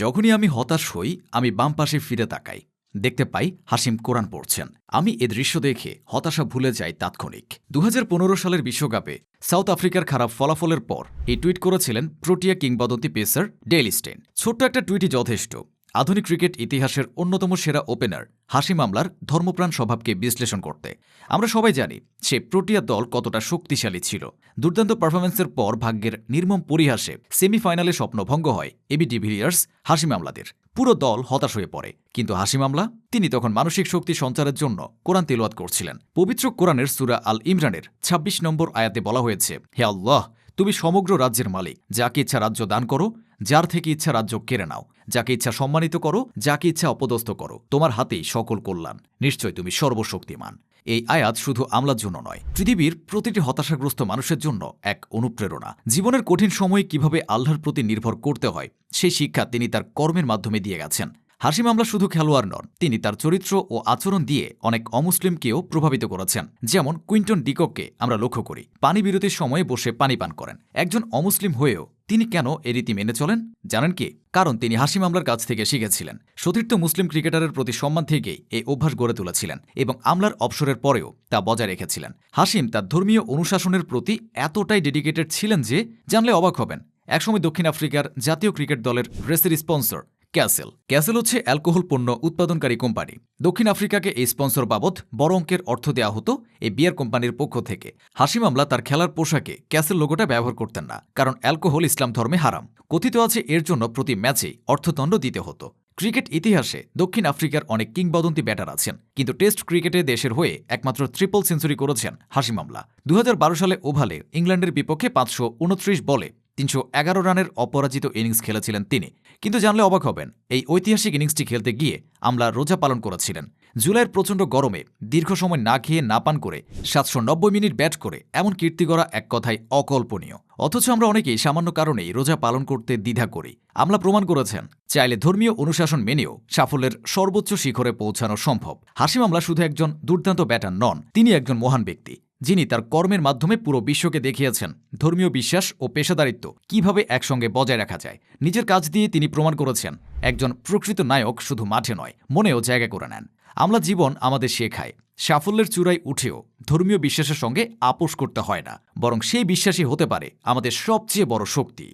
যখনই আমি হতাশ হই, আমি বাম পাশে ফিরে তাকাই। দেখতে পাই হাসিম কোরআন পড়ছেন। আমি এ দৃশ্য দেখে হতাশা ভুলে যাই তাৎক্ষণিক। দু হাজার পনেরো সালের বিশ্বকাপে সাউথ আফ্রিকার খারাপ ফলাফলের পর এই টুইট করেছিলেন প্রোটিয়া কিংবদন্তি পেসার ডেইলি স্টেন ছোট্ট একটা টুইটই যথেষ্ট। আধুনিক ক্রিকেট ইতিহাসের অন্যতম সেরা ওপেনার হাসি মামলার ধর্মপ্রাণ স্বভাবকে বিশ্লেষণ করতে। আমরা সবাই জানি, সে প্রোটিয়া দল কতটা শক্তিশালী ছিল। দুর্দান্ত পারফরমেন্সের পর ভাগ্যের নির্মম পরিহাসে সেমিফাইনালে স্বপ্নভঙ্গ হয় এবি ডিভিলিয়ার্স হাসিম আমলাদের। পুরো দল হতাশ হয়ে পড়ে, কিন্তু হাসি মামলা তিনি তখন মানসিক শক্তি সঞ্চারের জন্য কোরআন তেলোয়াত করছিলেন। পবিত্র কোরআনের সুরা আল ইমরানের ২৬ নম্বর আয়াতে বলা হয়েছে, হে আল্লাহ, তুমি সমগ্র রাজ্যের মালিক, যাকে ইচ্ছা রাজ্য দান করো, যার থেকে ইচ্ছা রাজ্য কেড়ে নাও। যাকে ইচ্ছা সম্মানিত করো, যাকে ইচ্ছা অপদস্থ করো। তোমার হাতেই সকল কল্যাণ। নিশ্চয় তুমি সর্বশক্তিমান। এই আয়াত শুধু আমলার জন্য নয়, পৃথিবীর প্রতিটি হতাশাগ্রস্ত মানুষের জন্য এক অনুপ্রেরণা। জীবনের কঠিন সময়ে কীভাবে আল্লাহর প্রতি নির্ভর করতে হয়, সেই শিক্ষা তিনি তার কর্মের মাধ্যমে দিয়ে গেছেন। হাসিম আমলা শুধু খেলোয়াড় নন, তিনি তার চরিত্র ও আচরণ দিয়ে অনেক অমুসলিমকেও প্রভাবিত করেছেন। যেমন কুইন্টন ডিকককে আমরা লক্ষ্য করি, পানি বিরতির সময়ে বসে পানি পান করেন। একজন অমুসলিম হয়েও তিনি কেন এ রীতি মেনে চলেন? জানেন কি? কারণ তিনি হাসিম আমলার কাছ থেকে শিখেছিলেন। সতীর্থ মুসলিম ক্রিকেটারের প্রতি সম্মান থেকেই এই অভ্যাস গড়ে তুলেছিলেন এবং আমলার অবসরের পরেও তা বজায় রেখেছিলেন। হাসিম তার ধর্মীয় অনুশাসনের প্রতি এতটাই ডেডিকেটেড ছিলেন যে, জানলে অবাক হবেন। একসময় দক্ষিণ আফ্রিকার জাতীয় ক্রিকেট দলের রেসের স্পন্সর ক্যাসেল। ক্যাসেল হচ্ছে অ্যালকোহল পণ্য উৎপাদনকারী কোম্পানি। দক্ষিণ আফ্রিকাকে এই স্পন্সর বাবদ বড় অঙ্কের অর্থ দেওয়া হতো এই বিয়ার কোম্পানির পক্ষ থেকে। হাসি মামলা তার খেলার পোশাকে ক্যাসেল লোগোটা ব্যবহার করতেন না, কারণ অ্যালকোহল ইসলাম ধর্মে হারাম। কথিত আছে এর জন্য প্রতি ম্যাচেই অর্থদণ্ড দিতে হতো। ক্রিকেট ইতিহাসে দক্ষিণ আফ্রিকার অনেক কিংবদন্তি ব্যাটার আছেন, কিন্তু টেস্ট ক্রিকেটে দেশের হয়ে একমাত্র ট্রিপল সেঞ্চুরি করেছেন হাসিম আমলা দু সালে ওভালে ইংল্যান্ডের বিপক্ষে পাঁচশো উনত্রিশ বলে তিনশো এগারো রানের অপরাজিত ইনিংস খেলেছিলেন তিনি। কিন্তু জানলে অবাক হবেন, এই ঐতিহাসিক ইনিংসটি খেলতে গিয়ে আমলা রোজা পালন করেছিলেন। জুলাইয়ের প্রচণ্ড গরমে দীর্ঘ সময় না খেয়ে না পান করে সাতশো নব্বই মিনিট ব্যাট করে এমন কীর্তি করা এক কথায় অকল্পনীয়। অথচ আমরা অনেকেই সামান্য কারণেই রোজা পালন করতে দ্বিধা করি। আমলা প্রমাণ করেছেন, চাইলে ধর্মীয় অনুশাসন মেনেও সাফল্যের সর্বোচ্চ শিখরে পৌঁছানো সম্ভব। হাসিম আমলা শুধু একজন দুর্দান্ত ব্যাটার নন, তিনি একজন মহান ব্যক্তি। যিনি তার কর্মের মাধ্যমে পুরো বিশ্বকে দেখিয়েছেন। ধর্মীয় বিশ্বাস ও পেশাদারিত্ব কীভাবে একসঙ্গে বজায় রাখা যায়, নিজের কাজ দিয়ে তিনি প্রমাণ করেছেন। একজন প্রকৃত নায়ক শুধু মাঠে নয়, মনেও জায়গা করে নেন। আমলা জীবন আমাদের শেখায়, সাফল্যের চূড়ায় উঠেও ধর্মীয় বিশ্বাসের সঙ্গে আপোষ করতে হয় না, বরং সেই বিশ্বাসই হতে পারে আমাদের সবচেয়ে বড় শক্তি।